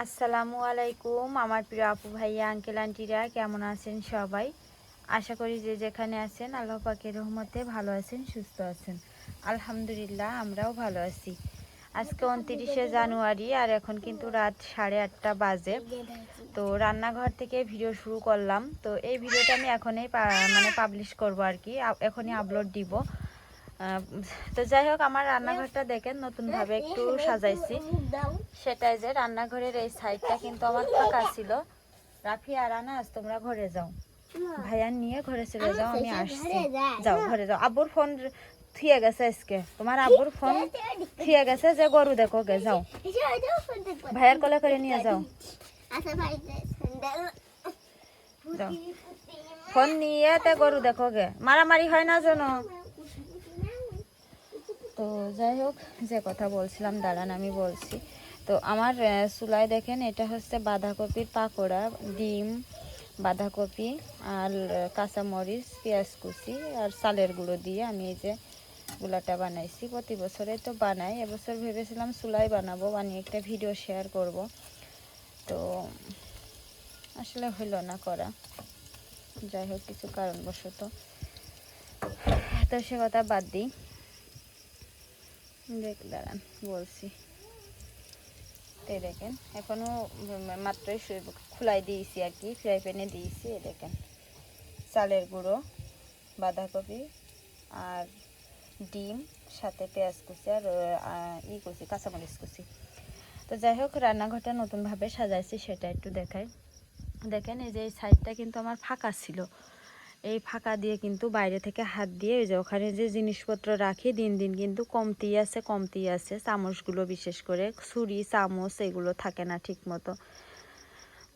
আসসালামু আলাইকুম, আমার প্রিয় আপু ভাইয়া, আঙ্কেল, আন্টিরা, কেমন আছেন সবাই? আশা করি যে যেখানে আছেন, আল্লাহ পাকের রহমতে ভালো আছেন, সুস্থ আছেন। আলহামদুলিল্লাহ, আমরাও ভালো আছি। আজকে উনত্রিশে জানুয়ারি, আর এখন কিন্তু রাত সাড়ে আটটা বাজে। তো রান্নাঘর থেকে ভিডিও শুরু করলাম। তো এই ভিডিওটা আমি এখনই মানে পাবলিশ করব আর কি এখনই আপলোড দিব। তো যাই হোক, আমার রান্নাঘরটা দেখেন, নতুনভাবে একটু সাজাইছি। সেটাই যে রান্নাঘরের এই সাইডটা কিন্তু আমার ফাঁকা ছিল। রাফি আর আনাস তোমরা ঘরে যাও। ভাইয়ান নিয়ে ঘরে চলে যাও আমি আসছি। যাও ঘরে যাও। আব্বুর ফোন থুয়ে গেছে আজকে। তোমার আব্বুর ফোন থুয়ে গেছে যে গরু দেখো গে যাও। ভাইয়ার কলে করে নিয়ে যাও। যাও। ফোন নিয়ে তে গরু দেখো গে। মারামারি হয় না যেন? তো যাই হোক যে কথা বলছিলাম দাঁড়ান আমি বলছি। তো আমার চুলায় দেখেন, এটা হচ্ছে বাঁধাকপির পাকোড়া, ডিম, বাঁধাকপি আর কাঁচামরিচ, পেঁয়াজ কুচি আর চালের গুঁড়ো দিয়ে আমি এই যে গুলাটা বানাইছি। প্রতি বছরে তো বানাই, এবছর ভেবেছিলাম চুলাই বানাবো, বানিয়ে একটা ভিডিও শেয়ার করব। তো আসলে হইল না করা। যাই হোক, কিছু কারণবশত। তো সে কথা বাদ দিই। দেখ দাঁড়ান, বলছি। এই দেখেন এখনও মাত্রই খোলাই দিয়েছি আর কি, ফ্রাই প্যানে দিয়েছি, এই দেখেন। চালের গুঁড়ো, বাঁধাকপি আর ডিম, সাথে পেঁয়াজ কুচি আর ই কুচি, কাঁচামরিচ কুচি। তো যাই হোক, রান্নাঘরটা নতুনভাবে সাজাইছি, সেটা একটু দেখাই। দেখেন, এই যে এই সাইডটা কিন্তু আমার ফাঁকা ছিল। এই ফাঁকা দিয়ে কিন্তু বাইরে থেকে হাত দিয়ে ওই যে ওখানে যে জিনিসপত্র রাখি, দিন দিন কিন্তু কমতি আছে কমতি আছে। চামচগুলো বিশেষ করে ছুরি, চামচ এগুলো থাকে না ঠিক মতো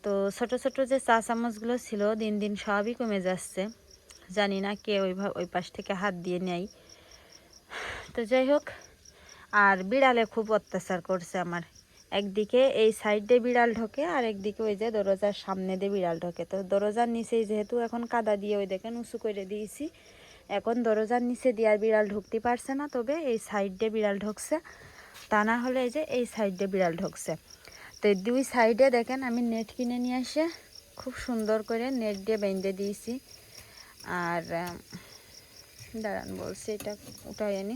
তো ছোট ছোট যে চা চামচগুলো ছিল, দিন দিন সবই কমে যাচ্ছে। জানি না কে ওই ওই পাশ থেকে হাত দিয়ে নেয়। তো যাই হোক, আর বিড়ালে খুব অত্যাচার করছে আমার। একদিকে এই সাইডে বিড়াল ঢোকে, আর একদিকে ওই যে দরজার সামনে দিয়ে বিড়াল ঢোকে। তো দরজার নিচেই যেহেতু এখন কাদা দিয়ে ওই দেখেন উঁচু করে দিয়েছি, এখন দরজার নিচে দিয়ে আর বিড়াল ঢুকতে পারছে না, তবে এই সাইডে বিড়াল ঢুকছে। তা না হলে এই যে এই সাইডে বিড়াল ঢুকছে। তো এই দুই সাইডে দেখেন আমি নেট কিনে নিয়ে এসে খুব সুন্দর করে নেট দিয়ে বেঁধে দিয়েছি। আর দাঁড়ান বলছি, এটা উঠাই আনি।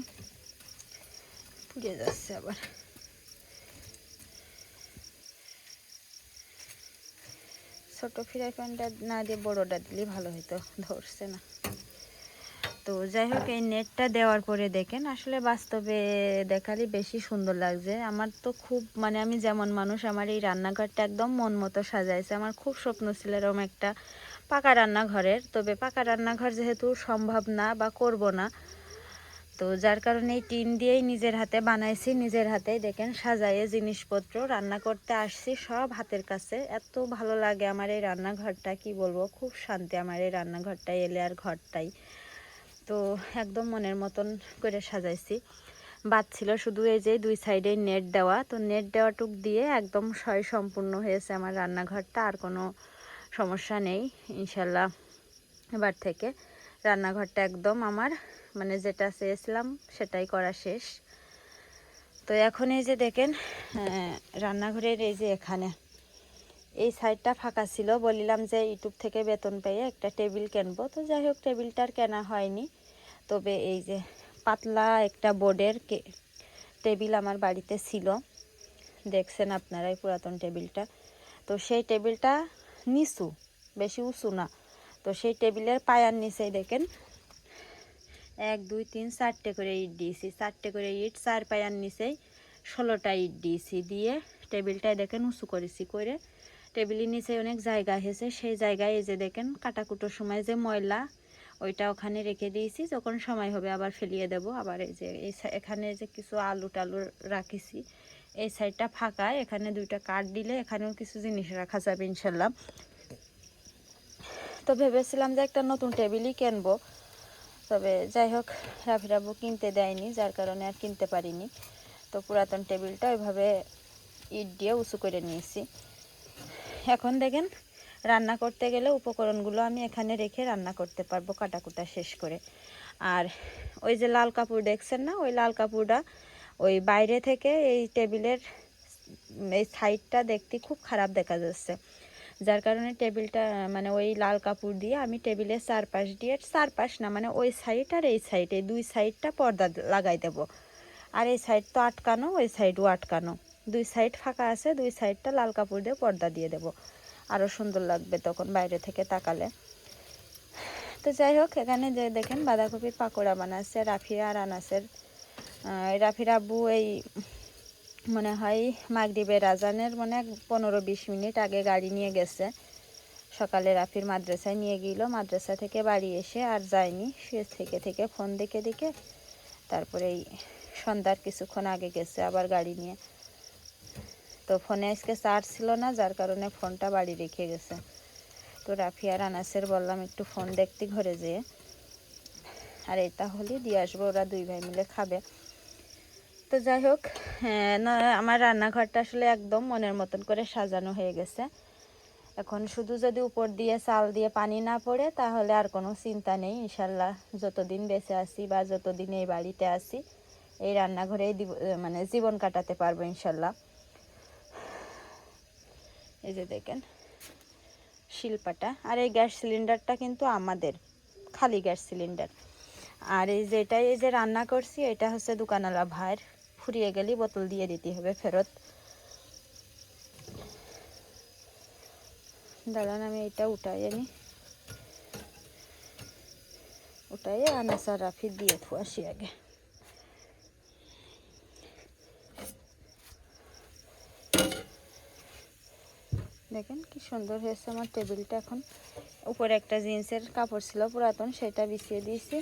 পুড়ে যাচ্ছে আবার। ছোট ফ্রাই প্যানটা না দিয়ে বড়োটা দিলেই ভালো হতো ধরছে না। তো যাই হোক, এই নেটটা দেওয়ার পরে দেখেন, আসলে বাস্তবে দেখালে বেশি সুন্দর লাগছে। আমার তো খুব মানে আমি যেমন মানুষ, আমার এই রান্নাঘরটা একদম মন মতো সাজাইছে। আমার খুব স্বপ্ন ছিল এরকম একটা পাকা রান্নাঘরের, তবে পাকা রান্নাঘর যেহেতু সম্ভব না বা করব না তো যার কারণে এই টিন দিয়েই নিজের হাতে বানাইছি, নিজের হাতেই দেখেন সাজাইয়ে জিনিসপত্র, রান্না করতে আসছি সব হাতের কাছে। এত ভালো লাগে আমার এই রান্নাঘরটা, কি বলব? খুব শান্তি আমার এই রান্নাঘরটাই এলে আর ঘরটাই। তো একদম মনের মতন করে সাজাইছি। বাদ ছিল শুধু এই যে দুই সাইডে নেট দেওয়া। তো নেট দেওয়াটুক দিয়ে একদম সয় সম্পূর্ণ হয়েছে আমার রান্নাঘরটা, আর কোনো সমস্যা নেই। ইনশাল্লাহ এবার থেকে রান্নাঘরটা একদম আমার মানে যেটা চেয়েছিলাম সেটাই করা শেষ। তো এখন এই যে দেখেন রান্নাঘরের এই যে এখানে, এই সাইডটা ফাঁকা ছিল। বলিলাম যে ইউটিউব থেকে বেতন পেয়ে একটা টেবিল কিনবো। তো যাই হোক টেবিলটার কেনা হয়নি। তবে এই যে পাতলা একটা বোর্ডের টেবিল আমার বাড়িতে ছিল। দেখছেন আপনারা এই পুরাতন টেবিলটা। তো সেই টেবিলটা নিচু, বেশি উঁচু না। তো সেই টেবিলের পায়ার নিচেই দেখেন এক, দুই, তিন, চারটে করে ইট দিয়েছি। চারটে করে ইট, চার পায়ার নিচেই ষোলোটা ইট দিয়েছি দিয়ে টেবিলটায় দেখেন উঁচু করেছি করে। টেবিলের নিচে অনেক জায়গা হয়েছে। সেই জায়গায় এই যে দেখেন কাটাকুটোর সময় যে ময়লা, ওইটা ওখানে রেখে দিয়েছি। যখন সময় হবে আবার ফেলিয়ে দেব। আবার এই যে এই এখানে যে কিছু আলু টালু রাখিছি, এই সাইডটা ফাঁকা। এখানে দুইটা কাঠ দিলে এখানেও কিছু জিনিস রাখা যাবে ইনশাল্লাহ। তো ভেবেছিলাম যে একটা নতুন টেবিলই কিনবো। তবে যাই হোক রাফি রাবু কিনতে দেয়নি, যার কারণে আর কিনতে পারিনি। তো পুরাতন টেবিলটা ওইভাবে ইট দিয়ে উঁচু করে নিয়েছি। এখন দেখেন, রান্না করতে গেলে উপকরণগুলো আমি এখানে রেখে রান্না করতে পারব কাটাকুটা শেষ করে। আর ওই যে লাল কাপড় দেখছেন না, ওই লাল কাপড়টা ওই বাইরে থেকে এই টেবিলের, এই সাইডটা দেখতে খুব খারাপ দেখা যাচ্ছে। যার কারণে টেবিলটা মানে ওই লাল কাপড় দিয়ে আমি টেবিলের চারপাশ দিয়ে, চারপাশ না মানে ওই সাইড আর এই সাইড এই দুই সাইডটা পর্দা লাগাই দেব। আর এই সাইড তো আটকানো, ওই সাইডও আটকানো। দুই সাইড ফাঁকা আছে, দুই সাইডটা লাল কাপড় দিয়ে পর্দা দিয়ে দেব। আরও সুন্দর লাগবে তখন বাইরে থেকে তাকালে। তো যাই হোক, এখানে যে দেখেন বাঁধাকপির পাকোড়া বানাচ্ছে, রাফিয়া আর আনাসের রাফির আব্বু এই মনে হয় মাগরিবের আজানের মনে পনেরো বিশ মিনিট আগে গাড়ি নিয়ে গেছে। সকালে রাফির মাদ্রাসায় নিয়ে গেল, মাদ্রাসা থেকে বাড়ি এসে আর যায়নি। সে থেকে থেকে ফোন দেখে দেখে তারপরে এই সন্ধ্যার কিছুক্ষণ আগে গেছে আবার গাড়ি নিয়ে। তো ফোনে আজকে চার্জ ছিল না, যার কারণে ফোনটা বাড়ি রেখে গেছে। তো রাফি আর আনাসের বললাম, একটু ফোন দেখতে ঘরে যেয়ে। আর এটা হলে দিয়ে আসব, ওরা দুই ভাই মিলে খাবে। তো যাই হোক হ্যাঁ, না আমার রান্নাঘরটা আসলে একদম মনের মতন করে সাজানো হয়ে গেছে। এখন শুধু যদি উপর দিয়ে চাল দিয়ে পানি না পড়ে তাহলে আর কোনো চিন্তা নেই। ইনশাল্লাহ যতদিন বেঁচে আছি বা যতদিন এই বাড়িতে আছি এই রান্নাঘরেই মানে জীবন কাটাতে পারব ইনশাল্লাহ। এই যে দেখেন শিল্পাটা। আর এই গ্যাস সিলিন্ডারটা কিন্তু আমাদের খালি গ্যাস সিলিন্ডার। আর এই যেটা এই যে রান্না করছি এটা হচ্ছে দোকানওয়ালা ভাইয়ের ফুরিয়ে গেলেই বোতল দিয়ে দিতে হবে ফেরত। দাঁড়ান, আমি এটা উঠাই আনি। উঠাই আনাসা রাফি দিয়ে থুয়াশি আগে। দেখেন কি সুন্দর হয়েছে আমার টেবিলটা এখন। উপরে একটা জিন্সের কাপড় ছিল পুরাতন, সেটা বিছিয়ে দিয়েছি।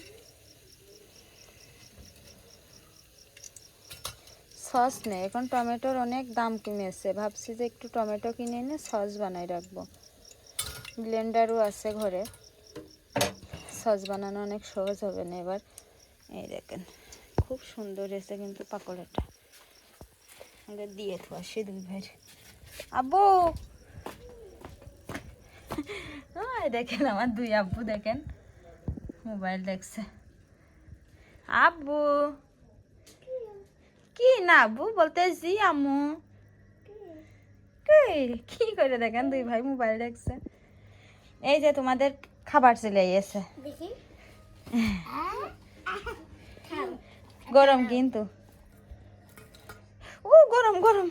সস নেই। এখন টমেটোর অনেক দাম কমেছে ভাবছি যে একটু টমেটো কিনে এনে সস বানাই রাখব। ব্লেন্ডারও আছে ঘরে। সস বানানো অনেক সহজ হবে না এবার। এই দেখেন, খুব সুন্দর হয়েছে কিন্তু পাকোড়াটা। আগে দিয়ে তো আসি দুই ভাই আব্বু! দেখেন, আমার দুই আব্বু দেখেন। মোবাইল দেখছে। আব্বু! কি? না আব্বু বলতে জি আম্মু। কি কি করে দেখেন? দুই ভাই মোবাইল দেখছে। এই যে তোমাদের খাবার চলে এসে গরম কিন্তু। ও গরম গরম।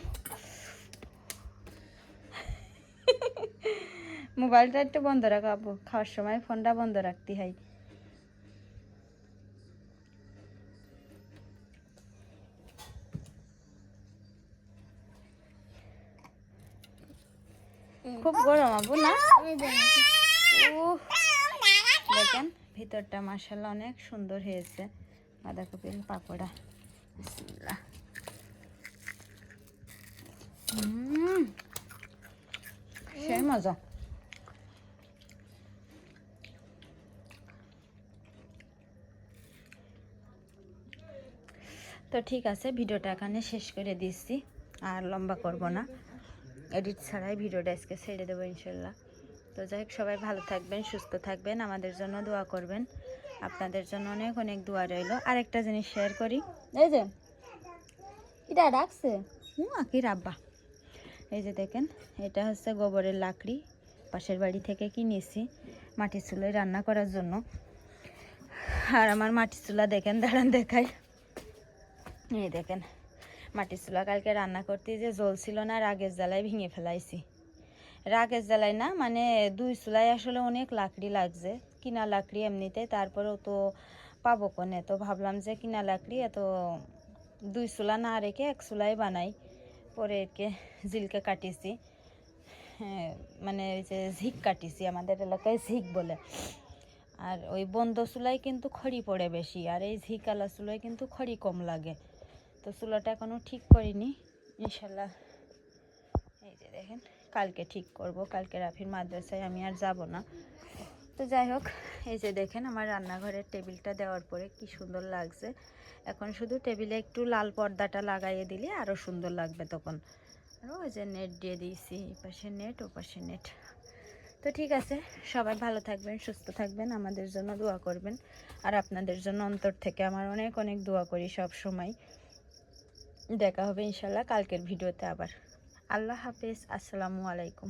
মোবাইলটা একটু বন্ধ রাখো আব্বু। খাওয়ার সময় ফোনটা বন্ধ রাখতে হয়। খুব গরম আব্বু না? দেখেন, ভিতরটা মাসাল্লাহ অনেক সুন্দর হয়েছে। বাঁধাকপির পাকোড়া। সেই মজা। তো ঠিক আছে, ভিডিওটা এখানে শেষ করে দিচ্ছি। আর লম্বা করব না। এডিট ছাড়াই ভিডিওটা আজকে ছেড়ে দেবো ইনশাল্লাহ। তো যাই হোক, সবাই ভালো থাকবেন, সুস্থ থাকবেন, আমাদের জন্য দোয়া করবেন। আপনাদের জন্য অনেক অনেক দোয়া রইল। আরেকটা জিনিস শেয়ার করি। এই যে, এটা রাখছে? হুম আকি রাব্বা। এই যে দেখেন, এটা হচ্ছে গোবরের লাকড়ি, পাশের বাড়ি থেকে কিনেছি মাটির চুলোয় রান্না করার জন্য। আর আমার মাটির চুলা দেখেন, দাঁড়ান দেখাই। এই দেখেন মাটির চুলা কালকে রান্না করতে যে জল ছিল না, রাগের জ্বালায় ভেঙে ফেলাইছি। রাগের জ্বালায় না মানে দুই চুলায় আসলে অনেক লাকড়ি লাগছে, কিনা লাকড়ি এমনিতে, তারপরেও তো পাবো কোনে? তো ভাবলাম যে কিনা লাকড়ি, এত দুই চুলা না রেখে এক চুলাই বানাই, পরে একে জিলকে কাটিছি। হ্যাঁ মানে ওই যে ঝিক কাটিছি, আমাদের এলাকায় ঝিক বলে। আর ওই বন্ধ চুলায় কিন্তু খড়ি পড়ে বেশি, আর এই ঝিকালা চুলায় কিন্তু খড়ি কম লাগে। তো চুলাটা এখনও ঠিক করিনি, ইনশাল্লাহ। এই যে দেখেন, কালকে ঠিক করব, কালকে রাফির মাদ্রাসায় আমি আর যাব না। তো যাই হোক, এই যে দেখেন আমার রান্নাঘরের টেবিলটা দেওয়ার পরে কি সুন্দর লাগছে। এখন শুধু টেবিলে একটু লাল পর্দাটা লাগাইয়ে দিলে আরও সুন্দর লাগবে তখন। আর ওই যে নেট দিয়ে দিয়েছি পাশে নেট, ও পাশে নেট। তো ঠিক আছে, সবাই ভালো থাকবেন, সুস্থ থাকবেন, আমাদের জন্য দোয়া করবেন। আর আপনাদের জন্য অন্তর থেকে আমার অনেক অনেক দোয়া করি সব সময়। দেখা হবে ইনশাল্লাহ কালকের ভিডিওতে আবার। আল্লাহ হাফেজ আসসালামু আলাইকুম।